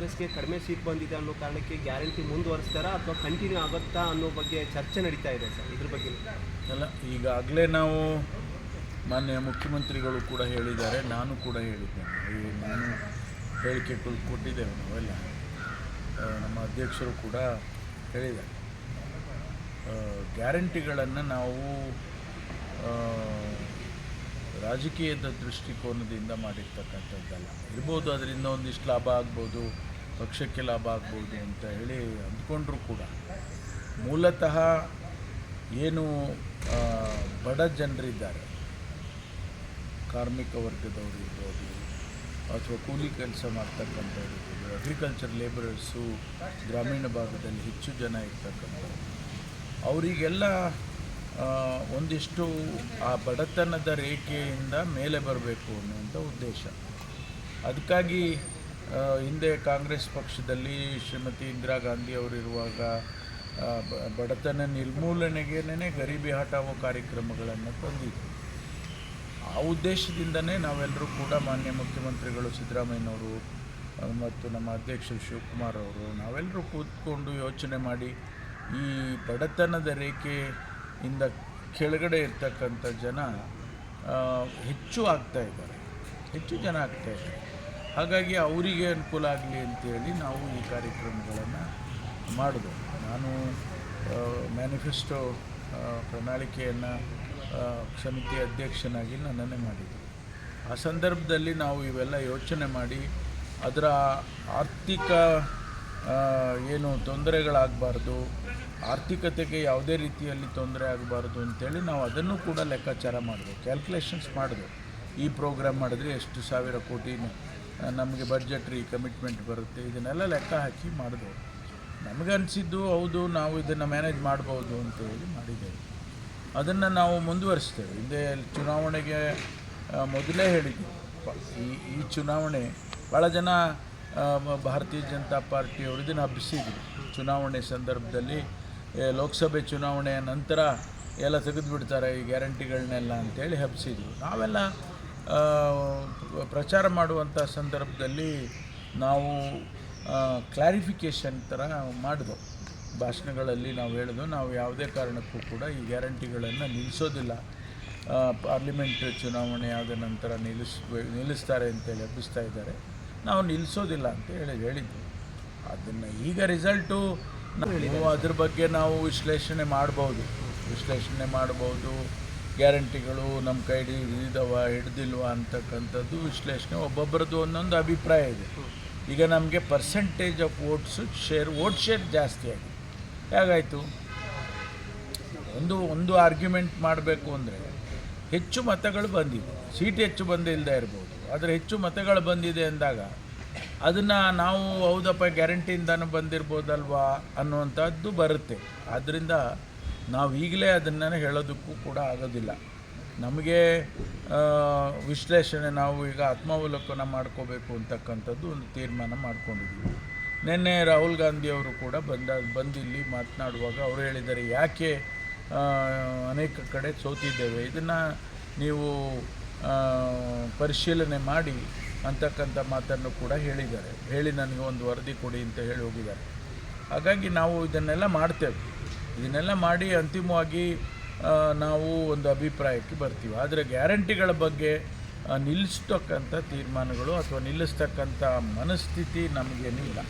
ಕಾಂಗ್ರೆಸ್ಗೆ ಕಡಿಮೆ ಸೀಟ್ ಬಂದಿದೆ ಅನ್ನೋ ಕಾರಣಕ್ಕೆ ಗ್ಯಾರಂಟಿ ಮುಂದುವರಿಸ್ತಾರಾ ಅಥವಾ ಕಂಟಿನ್ಯೂ ಆಗುತ್ತಾ ಅನ್ನೋ ಬಗ್ಗೆ ಚರ್ಚೆ ನಡೀತಾ ಇದೆ ಸರ್, ಇದ್ರ ಬಗ್ಗೆ? ಅಲ್ಲ, ಈಗಾಗಲೇ ನಾವು ಮಾನ್ಯ ಮುಖ್ಯಮಂತ್ರಿಗಳು ಕೂಡ ಹೇಳಿದ್ದಾರೆ, ನಾನು ಕೂಡ ಹೇಳಿದ್ದೇನೆ. ಈ ನಾನು ಹೇಳಿಕೆ ಕೊಟ್ಟಿದ್ದೇವೆ ನಾವೆಲ್ಲ. ನಮ್ಮ ಅಧ್ಯಕ್ಷರು ಕೂಡ ಹೇಳಿದ್ದಾರೆ. ಗ್ಯಾರಂಟಿಗಳನ್ನು ನಾವು ರಾಜಕೀಯದ ದೃಷ್ಟಿಕೋನದಿಂದ ಮಾಡಿರ್ತಕ್ಕಂಥದ್ದಲ್ಲ. ಇರ್ಬೋದು, ಅದರಿಂದ ಒಂದಿಷ್ಟು ಲಾಭ ಆಗ್ಬೋದು. ಪಕ್ಷಕ್ಕೆ ಲಾಭ ಆಗ್ಬೋದು ಅಂತ ಹೇಳಿ ಅಂದ್ಕೊಂಡ್ರೂ ಕೂಡ. ಮೂಲತಃ ಏನು ಬಡ ಜನರಿದ್ದಾರೆ. ಕಾರ್ಮಿಕ ವರ್ಗದವರು ಇರ್ಬೋದು, ಅಥವಾ ಕೂಲಿ ಕೆಲಸ ಮಾಡ್ತಕ್ಕಂಥವ್ರು ಇರ್ಬೋದು ಅಗ್ರಿಕಲ್ಚರ್ ಲೇಬರರ್ಸು ಗ್ರಾಮೀಣ ಭಾಗದಲ್ಲಿ ಹೆಚ್ಚು ಜನ ಇರ್ತಕ್ಕಂಥವ್ರು. ಅವರಿಗೆಲ್ಲ ಒಂದಿಷ್ಟು ಆ ಬಡತನದ ರೇಖೆಯಿಂದ ಮೇಲೆ ಬರಬೇಕು ಅನ್ನುವಂಥ ಉದ್ದೇಶ. ಅದಕ್ಕಾಗಿ ಹಿಂದೆ ಕಾಂಗ್ರೆಸ್ ಪಕ್ಷದಲ್ಲಿ ಶ್ರೀಮತಿ ಇಂದಿರಾ ಗಾಂಧಿ ಅವರಿರುವಾಗ ಬಡತನ ನಿರ್ಮೂಲನೆಗೇನೆ ಗರೀಬಿ ಹಟಾವೋ ಕಾರ್ಯಕ್ರಮಗಳನ್ನು ತಂದಿದ್ದರು ಆ ಉದ್ದೇಶದಿಂದನೇ ನಾವೆಲ್ಲರೂ ಕೂಡ ಮಾನ್ಯ ಮುಖ್ಯಮಂತ್ರಿಗಳು ಸಿದ್ದರಾಮಯ್ಯನವರು ಮತ್ತು ನಮ್ಮ ಅಧ್ಯಕ್ಷ ಶಿವಕುಮಾರ್ ಅವರು, ನಾವೆಲ್ಲರೂ ಕೂತ್ಕೊಂಡು ಯೋಚನೆ ಮಾಡಿ ಈ ಬಡತನದ ರೇಖೆಯಿಂದ ಕೆಳಗಡೆ ಇರ್ತಕ್ಕಂಥ ಜನ ಹೆಚ್ಚು ಆಗ್ತಾ ಇದ್ದಾರೆ. ಹೆಚ್ಚು ಜನ ಆಗ್ತಾ ಇದ್ದಾರೆ. ಹಾಗಾಗಿ ಅವರಿಗೆ ಅನುಕೂಲ ಆಗಲಿ ಅಂತೇಳಿ ನಾವು ಈ ಕಾರ್ಯಕ್ರಮಗಳನ್ನು ಮಾಡಿದೆ. ನಾನು ಮ್ಯಾನಿಫೆಸ್ಟೋ ಪ್ರಣಾಳಿಕೆಯನ್ನು ಸಮಿತಿ ಅಧ್ಯಕ್ಷನಾಗಿ ನನ್ನನ್ನೇ ಮಾಡಿದ್ದೆ. ಆ ಸಂದರ್ಭದಲ್ಲಿ ನಾವು ಇವೆಲ್ಲ ಯೋಚನೆ ಮಾಡಿ ಅದರ ಆರ್ಥಿಕ ಏನು ತೊಂದರೆಗಳಾಗಬಾರ್ದು, ಆರ್ಥಿಕತೆಗೆ ಯಾವುದೇ ರೀತಿಯಲ್ಲಿ ತೊಂದರೆ ಆಗಬಾರ್ದು ಅಂತೇಳಿ ನಾವು ಅದನ್ನು ಕೂಡ ಲೆಕ್ಕಾಚಾರ ಮಾಡಿದೆ, ಕ್ಯಾಲ್ಕುಲೇಷನ್ಸ್ ಮಾಡಿದೆ. ಈ ಪ್ರೋಗ್ರಾಮ್ ಮಾಡಿದ್ರೆ ಎಷ್ಟು ಸಾವಿರ ಕೋಟಿ ನಮಗೆ ಬಡ್ಜೆಟ್ರಿ ಕಮಿಟ್ಮೆಂಟ್ ಬರುತ್ತೆ. ಇದನ್ನೆಲ್ಲ ಲೆಕ್ಕ ಹಾಕಿ ಮಾಡಿದ್ವು ನಮಗನ್ಸಿದ್ದು ಹೌದು, ನಾವು ಇದನ್ನು ಮ್ಯಾನೇಜ್ ಮಾಡ್ಬೋದು ಅಂತ ಹೇಳಿ ಮಾಡಿದ್ದೇವೆ. ಅದನ್ನು ನಾವು ಮುಂದುವರಿಸ್ತೇವೆ. ಹಿಂದೆ ಚುನಾವಣೆಗೆ ಮೊದಲೇ ಹೇಳಿದ್ವಿ. ಈ ಈ ಚುನಾವಣೆ ಭಾಳ ಜನ ಭಾರತೀಯ ಜನತಾ ಪಾರ್ಟಿಯವರು ಇದನ್ನು ಹಬ್ಬಿಸಿದ್ರು. ಚುನಾವಣೆ ಸಂದರ್ಭದಲ್ಲಿ ಲೋಕಸಭೆ ಚುನಾವಣೆಯ ನಂತರ ಎಲ್ಲ ತೆಗೆದುಬಿಡ್ತಾರೆ ಈ ಗ್ಯಾರಂಟಿಗಳನ್ನೆಲ್ಲ ಅಂತೇಳಿ ಹಬ್ಬಿಸಿದ್ರು. ನಾವೆಲ್ಲ ಪ್ರಚಾರ ಮಾಡುವಂಥ ಸಂದರ್ಭದಲ್ಲಿ ನಾವು ಕ್ಲಾರಿಫಿಕೇಷನ್ ಥರ ಮಾಡಿದೆವು ಭಾಷಣಗಳಲ್ಲಿ ನಾವು ಹೇಳಿದ್ವು ನಾವು ಯಾವುದೇ ಕಾರಣಕ್ಕೂ ಕೂಡ ಈ ಗ್ಯಾರಂಟಿಗಳನ್ನು ನಿಲ್ಲಿಸೋದಿಲ್ಲ ಪಾರ್ಲಿಮೆಂಟ್ ಚುನಾವಣೆ ಆದ ನಂತರ ನಿಲ್ಲಿಸ್ ನಿಲ್ಲಿಸ್ತಾರೆ ಅಂತೇಳಿ ಹಬ್ಬಿಸ್ತಾ ಇದ್ದಾರೆ. ನಾವು ನಿಲ್ಲಿಸೋದಿಲ್ಲ ಅಂತ ಹೇಳಿ ಹೇಳಿದ್ವಿ. ಅದನ್ನು ಈಗ ರಿಸಲ್ಟು ನಾವು ಅದ್ರ ಬಗ್ಗೆ ನಾವು ವಿಶ್ಲೇಷಣೆ ಮಾಡ್ಬೋದು. ವಿಶ್ಲೇಷಣೆ ಮಾಡ್ಬೋದು. ಗ್ಯಾರಂಟಿಗಳು ನಮ್ಮ ಕೈ ಹಿಡಿದವ ಹಿಡ್ದಿಲ್ವ ಅಂತಕ್ಕಂಥದ್ದು ವಿಶ್ಲೇಷಣೆ. ಒಬ್ಬೊಬ್ಬರದ್ದು ಒಂದೊಂದು ಅಭಿಪ್ರಾಯ ಇದೆ. ಈಗ ನಮಗೆ percentage of votes share vote share ಜಾಸ್ತಿ ಆಗಿದೆ. ಹೇಗಾಯಿತು? ಒಂದು ಒಂದು ಆರ್ಗ್ಯುಮೆಂಟ್ ಮಾಡಬೇಕು ಅಂದರೆ ಹೆಚ್ಚು ಮತಗಳು ಬಂದಿದೆ. ಸೀಟ್ ಹೆಚ್ಚು ಬಂದಿಲ್ಲದೆ ಇರ್ಬೋದು. ಆದರೆ ಹೆಚ್ಚು ಮತಗಳು ಬಂದಿದೆ ಅಂದಾಗ ಅದನ್ನು ನಾವು ಹೌದಪ್ಪ ಗ್ಯಾರಂಟಿಯಿಂದನೂ ಬಂದಿರ್ಬೋದಲ್ವಾ ಅನ್ನುವಂಥದ್ದು ಬರುತ್ತೆ. ಆದ್ದರಿಂದ ನಾವು ಈಗಲೇ ಅದನ್ನೇ ಹೇಳೋದಕ್ಕೂ ಕೂಡ ಆಗೋದಿಲ್ಲ. ನಮಗೆ ವಿಶ್ಲೇಷಣೆ ನಾವು ಈಗ ಆತ್ಮಾವಲೋಕನ ಮಾಡ್ಕೋಬೇಕು ಅಂತಕ್ಕಂಥದ್ದು ಒಂದು ತೀರ್ಮಾನ ಮಾಡ್ಕೊಂಡಿದ್ವಿ ನಿನ್ನೆ ರಾಹುಲ್ ಗಾಂಧಿ ಅವರು ಕೂಡ ಬಂದ ಬಂದಿಲ್ಲಿ ಮಾತನಾಡುವಾಗ ಅವರು ಹೇಳಿದ್ದಾರೆ, ಯಾಕೆ ಅನೇಕ ಕಡೆ ಸೋತಿದ್ದೇವೆ? ಇದನ್ನು ನೀವು ಪರಿಶೀಲನೆ ಮಾಡಿ, ಅಂತಕ್ಕಂಥ ಮಾತನ್ನು ಕೂಡ ಹೇಳಿದ್ದಾರೆ. ಹೇಳಿ ನನಗೆ ಒಂದು ವರದಿ ಕೊಡಿ ಅಂತ ಹೇಳಿ ಹೋಗಿದ್ದಾರೆ. ಹಾಗಾಗಿ ನಾವು ಇದನ್ನೆಲ್ಲ ಮಾಡ್ತೇವೆ. ಇದನ್ನೆಲ್ಲ ಮಾಡಿ ಅಂತಿಮವಾಗಿ ನಾವು ಒಂದು ಅಭಿಪ್ರಾಯಕ್ಕೆ ಬರ್ತೀವಿ. ಆದರೆ ಗ್ಯಾರಂಟಿಗಳ ಬಗ್ಗೆ ನಿಲ್ಲಿಸ್ತಕ್ಕಂಥ ತೀರ್ಮಾನಗಳು ಅಥವಾ ನಿಲ್ಲಿಸ್ತಕ್ಕಂಥ ಮನಸ್ಥಿತಿ ನಮಗೇನಿಲ್ಲ